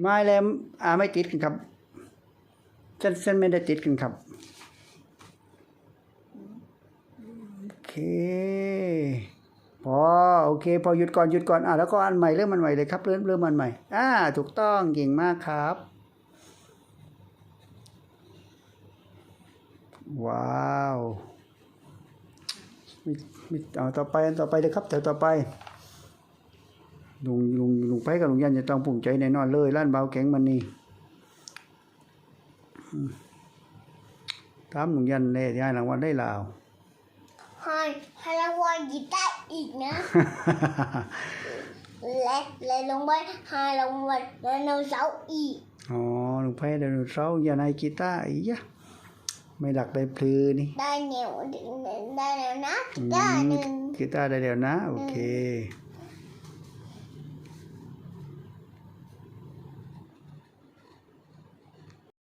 ไม่แล้วอ่าไม่ติดกันครับ เส้นเส้นไม่ได้ติดกันครับ โอเค พอโอเค พอหยุดก่อนหยุดก่อนอะแล้วก็อันใหม่เริ่มอันใหม่เลยครับ เริ่มเริ่มอันใหม่ อ่า ถูกต้องเก่งมากครับ ว้าวมีมีเอาต่อไปอันต่อไปเลยครับแถวต่อไปลุงลุง ไปกับลุงยันจะต้องภูมิใจแน่นอนเลยล้านเบาแข็งมันนี่อืมตามลุงยันเลยย้ายรางวัลได้ลาวให้ให้รางวัลกีตาร์อีกนะ และและลงไปให้รางวัลไดโนเสาร์อีกอ๋อลุงไพ่ไดโนเสาร์ยานายกีตาร์อียะไม่หลักได้พลือนี่ ได้แนวได้แนวนะอืได้มหนึ่งกีตาร์ได้เดียวนะ โอเคห